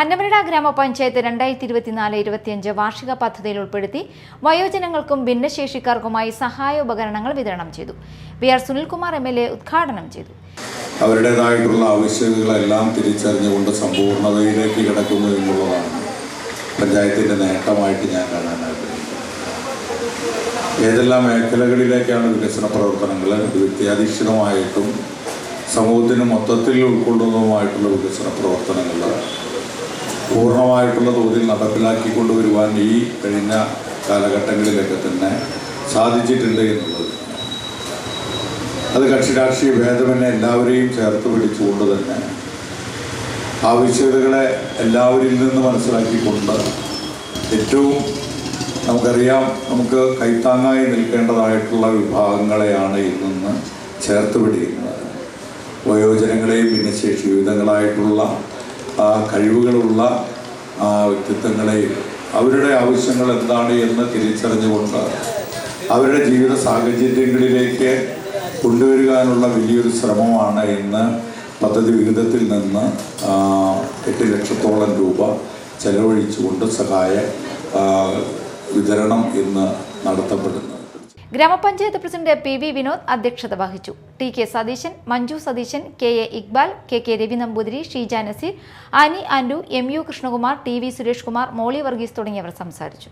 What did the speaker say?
അന്നമനട ഗ്രാമപഞ്ചായത്ത് രണ്ടായിരത്തി ഇരുപത്തിനാല് ഇരുപത്തിയഞ്ച് വാർഷിക പദ്ധതിയിൽ ഉൾപ്പെടുത്തി വയോജനങ്ങൾക്കും ഭിന്നശേഷിക്കാർക്കുമായി സഹായ ഉപകരണങ്ങൾ വിതരണം ചെയ്തു. V R Sunilkumar M L A ഉദ്ഘാടനം ചെയ്തു. അവരുടേതായിട്ടുള്ള ആവശ്യങ്ങളെല്ലാം തിരിച്ചറിഞ്ഞുകൊണ്ട് സമ്പൂർണതയിലേക്ക് കിടക്കുന്നു എന്നുള്ളതാണ് പഞ്ചായത്തിന്റെ നേട്ടമായിട്ട് ഞാൻ ആഗ്രഹിക്കുന്നത്. ഏതെല്ലാം മേഖലകളിലേക്കാണ് വികസന പ്രവർത്തനങ്ങൾ? വ്യക്തിയാധിഷ്ഠിതമായിട്ടും സമൂഹത്തിന് മൊത്തത്തിൽ ഉൾക്കൊള്ളുന്നതുമായിട്ടുള്ള വികസന പ്രവർത്തനങ്ങൾ. പൂർണമായിട്ടുള്ള തോതിൽ നടപ്പിലാക്കി കൊണ്ടുവരുവാൻ ഈ കഴിഞ്ഞ കാലഘട്ടങ്ങളിലൊക്കെ തന്നെ സാധിച്ചിട്ടുണ്ട് എന്നുള്ളത്. അത് കക്ഷി രാഷ്ട്രീയ ഭേദമെന്നെ എല്ലാവരെയും ചേർത്ത് പിടിച്ചുകൊണ്ട് തന്നെ ആവശ്യകതകളെ എല്ലാവരിൽ നിന്ന് മനസ്സിലാക്കിക്കൊണ്ട് ഏറ്റവും നമുക്കറിയാം നമുക്ക് കൈത്താങ്ങായി നിൽക്കേണ്ടതായിട്ടുള്ള വിഭാഗങ്ങളെയാണ് ഇന്ന് ചേർത്ത് പിടിക്കുന്നത്. വയോജനങ്ങളെയും ഭിന്നശേഷി വിവിധങ്ങളായിട്ടുള്ള ആ, കഴിവുകളുള്ള വ്യക്തിത്വങ്ങളെ അവരുടെ ആവശ്യങ്ങൾ എന്താണ് എന്ന് തിരിച്ചറിഞ്ഞുകൊണ്ട് അവരുടെ ജീവിത സാഹചര്യങ്ങളിലേക്ക് കൊണ്ടുവരുവാനുള്ള വലിയൊരു ശ്രമമാണ് ഇന്ന് പദ്ധതി വിഹിതത്തിൽ നിന്ന് എട്ട് ലക്ഷത്തോളം രൂപ ചെലവഴിച്ചുകൊണ്ട് സഹായ വിതരണം ഇന്ന് നടത്തപ്പെടുന്നത് ഗ്രാമപഞ്ചായത്ത് പ്രസിഡന്റ് പി വി വിനോദ് അധ്യക്ഷത വഹിച്ചു. T K Satheesan Manju Satheesan K A Iqbal K K Ravi Namboothiri Sheeja Nazeer Annie Andu M U Krishnakumar T V Suresh Kumar Molly Varghese തുടങ്ങിയവർ സംസാരിച്ചു.